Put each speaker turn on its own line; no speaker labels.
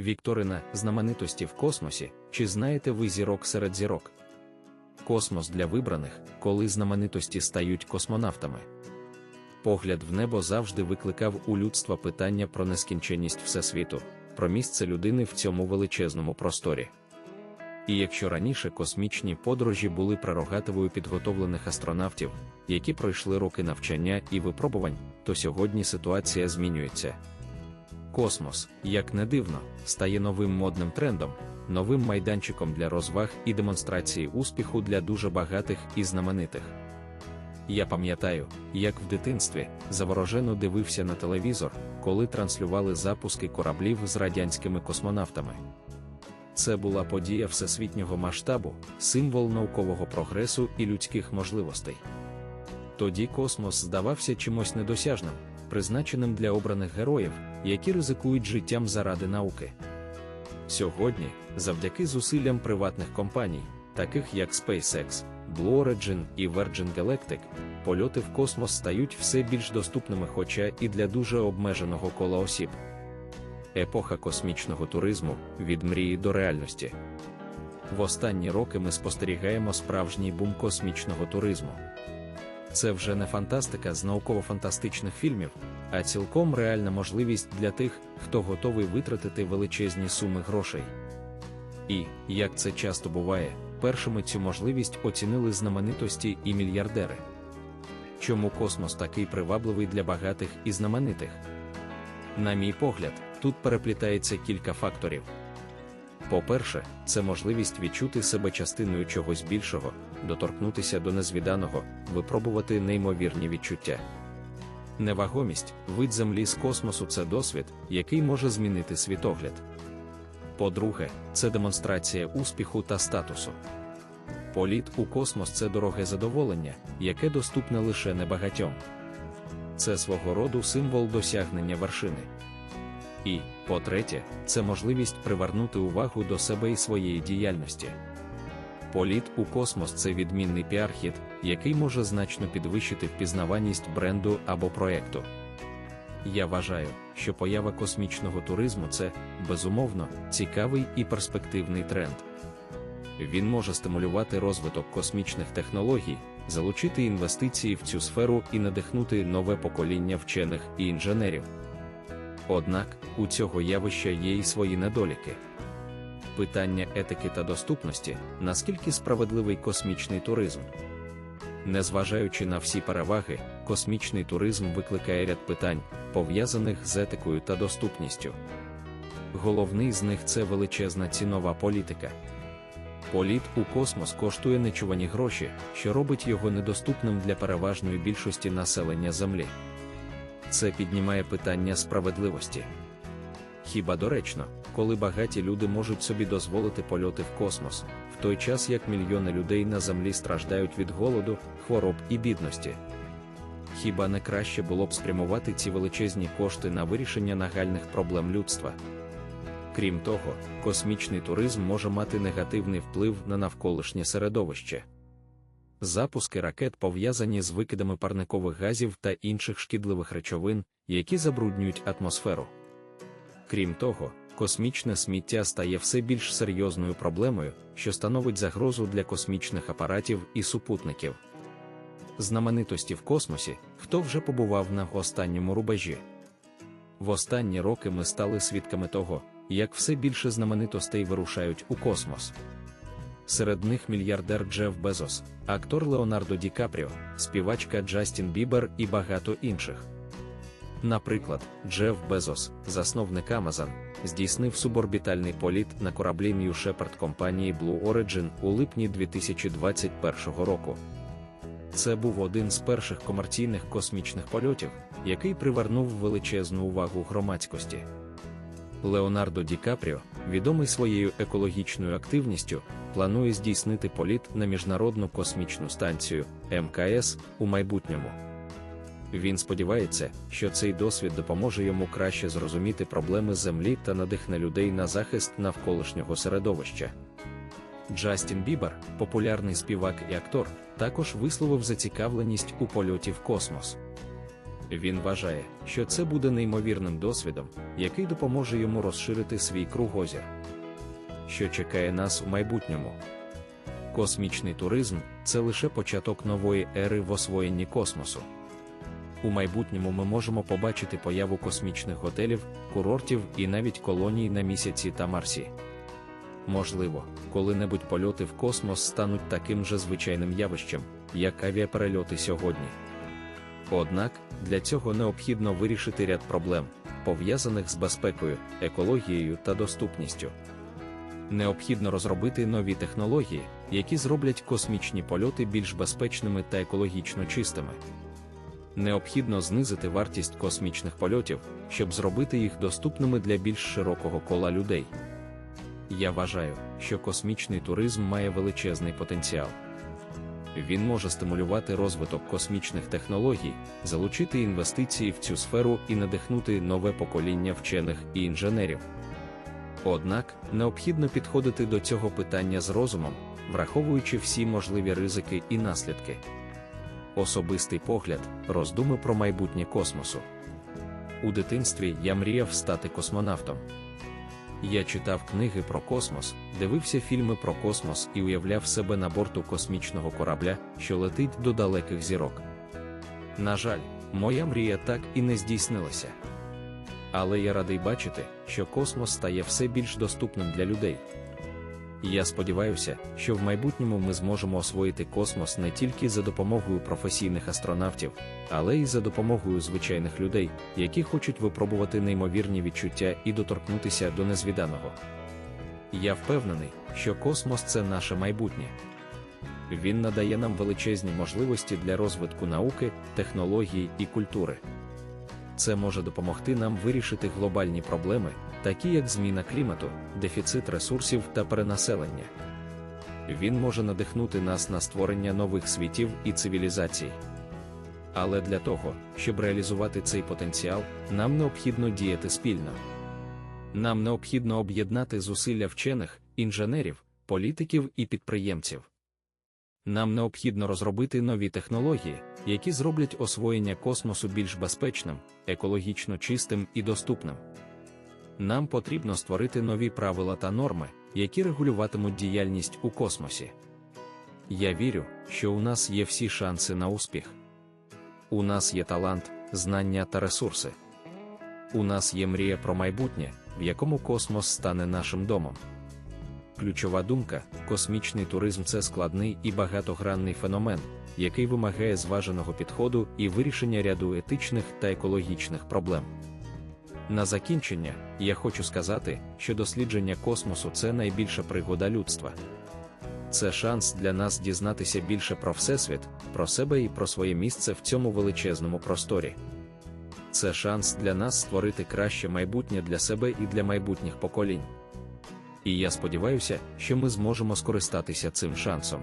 Вікторина знаменитості в космосі, чи знаєте ви зірок серед зірок? Космос для вибраних, коли знаменитості стають космонавтами. Погляд в небо завжди викликав у людства питання про нескінченність Всесвіту, про місце людини в цьому величезному просторі. І якщо раніше космічні подорожі були прерогативою підготовлених астронавтів, які пройшли роки навчання і випробувань, то сьогодні ситуація змінюється. Космос, як не дивно, стає новим модним трендом, новим майданчиком для розваг і демонстрації успіху для дуже багатих і знаменитих. Я пам'ятаю, як в дитинстві заворожено дивився на телевізор, коли транслювали запуски кораблів з радянськими космонавтами. Це була подія всесвітнього масштабу, символ наукового прогресу і людських можливостей. Тоді космос здавався чимось недосяжним, призначеним для обраних героїв, які ризикують життям заради науки. Сьогодні, завдяки зусиллям приватних компаній, таких як SpaceX, Blue Origin і Virgin Galactic, польоти в космос стають все більш доступними, хоча і для дуже обмеженого кола осіб. Епоха космічного туризму від мрії до реальності. В останні роки ми спостерігаємо справжній бум космічного туризму. Це вже не фантастика з науково-фантастичних фільмів, а цілком реальна можливість для тих, хто готовий витратити величезні суми грошей. І, як це часто буває, першими цю можливість оцінили знаменитості і мільярдери. Чому космос такий привабливий для багатих і знаменитих? На мій погляд, тут переплітається кілька факторів. По-перше, це можливість відчути себе частиною чогось більшого, доторкнутися до незвіданого, випробувати неймовірні відчуття. Невагомість, вид землі з космосу це досвід, який може змінити світогляд. По-друге, це демонстрація успіху та статусу. Політ у космос це дороге задоволення, яке доступне лише небагатьом. Це свого роду символ досягнення вершини. І, по-третє, це можливість привернути увагу до себе і своєї діяльності. Політ у космос це відмінний піархід, який може значно підвищити впізнаваність бренду або проекту. Я вважаю, що поява космічного туризму це, безумовно, цікавий і перспективний тренд. Він може стимулювати розвиток космічних технологій, залучити інвестиції в цю сферу і надихнути нове покоління вчених і інженерів. Однак, у цього явища є і свої недоліки. Питання етики та доступності, наскільки справедливий космічний туризм. Незважаючи на всі переваги, космічний туризм викликає ряд питань, пов'язаних з етикою та доступністю. Головний з них це величезна цінова політика. Політ у космос коштує нечувані гроші, що робить його недоступним для переважної більшості населення Землі. Це піднімає питання справедливості. Хіба доречно, коли багаті люди можуть собі дозволити польоти в космос, в той час як мільйони людей на землі страждають від голоду, хвороб і бідності. Хіба не краще було б спрямувати ці величезні кошти на вирішення нагальних проблем людства? Крім того, космічний туризм може мати негативний вплив на навколишнє середовище. Запуски ракет пов'язані з викидами парникових газів та інших шкідливих речовин, які забруднюють атмосферу. Крім того, космічне сміття стає все більш серйозною проблемою, що становить загрозу для космічних апаратів і супутників. Знаменитості в космосі, хто вже побував на останньому рубежі. В останні роки ми стали свідками того, як все більше знаменитостей вирушають у космос. Серед них мільярдер Джеф Безос, актор Леонардо Ді Капріо, співачка Джастін Бібер і багато інших. Наприклад, Джеф Безос, засновник Amazon, здійснив суборбітальний політ на кораблі New Shepard компанії Blue Origin у липні 2021 року. Це був один з перших комерційних космічних польотів, який привернув величезну увагу громадськості. Леонардо Ді Капріо, відомий своєю екологічною активністю, планує здійснити політ на міжнародну космічну станцію МКС у майбутньому. Він сподівається, що цей досвід допоможе йому краще зрозуміти проблеми Землі та надихне людей на захист навколишнього середовища. Джастін Бібер, популярний співак і актор, також висловив зацікавленість у польоті в космос. Він вважає, що це буде неймовірним досвідом, який допоможе йому розширити свій кругозір. Що чекає нас у майбутньому? Космічний туризм це лише початок нової ери в освоєнні космосу. У майбутньому ми можемо побачити появу космічних готелів, курортів і навіть колоній на місяці та Марсі. Можливо, коли-небудь польоти в космос стануть таким же звичайним явищем, як авіаперельоти сьогодні. Однак для цього необхідно вирішити ряд проблем, пов'язаних з безпекою, екологією та доступністю. Необхідно розробити нові технології, які зроблять космічні польоти більш безпечними та екологічно чистими. Необхідно знизити вартість космічних польотів, щоб зробити їх доступними для більш широкого кола людей. Я вважаю, що космічний туризм має величезний потенціал. Він може стимулювати розвиток космічних технологій, залучити інвестиції в цю сферу і надихнути нове покоління вчених і інженерів. Однак необхідно підходити до цього питання з розумом, враховуючи всі можливі ризики і наслідки. Особистий погляд, роздуми про майбутнє космосу. У дитинстві я мріяв стати космонавтом. Я читав книги про космос, дивився фільми про космос і уявляв себе на борту космічного корабля, що летить до далеких зірок. На жаль, моя мрія так і не здійснилася. Але я радий бачити, що космос стає все більш доступним для людей. Я сподіваюся, що в майбутньому ми зможемо освоїти космос не тільки за допомогою професійних астронавтів, але й за допомогою звичайних людей, які хочуть випробувати неймовірні відчуття і доторкнутися до незвіданого. Я впевнений, що космос це наше майбутнє. Він надає нам величезні можливості для розвитку науки, технологій і культури. Це може допомогти нам вирішити глобальні проблеми, такі як зміна клімату, дефіцит ресурсів та перенаселення. Він може надихнути нас на створення нових світів і цивілізацій. Але для того, щоб реалізувати цей потенціал, нам необхідно діяти спільно. Нам необхідно об'єднати зусилля вчених, інженерів, політиків і підприємців. Нам необхідно розробити нові технології, які зроблять освоєння космосу більш безпечним, екологічно чистим і доступним. Нам потрібно створити нові правила та норми, які регулюватимуть діяльність у космосі. Я вірю, що у нас є всі шанси на успіх. У нас є талант, знання та ресурси. У нас є мрія про майбутнє, в якому космос стане нашим домом. Ключова думка: космічний туризм це складний і багатогранний феномен, який вимагає зваженого підходу і вирішення ряду етичних та екологічних проблем. На закінчення, я хочу сказати, що дослідження космосу це найбільша пригода людства. Це шанс для нас дізнатися більше про Всесвіт, про себе і про своє місце в цьому величезному просторі. Це шанс для нас створити краще майбутнє для себе і для майбутніх поколінь. І я сподіваюся, що ми зможемо скористатися цим шансом.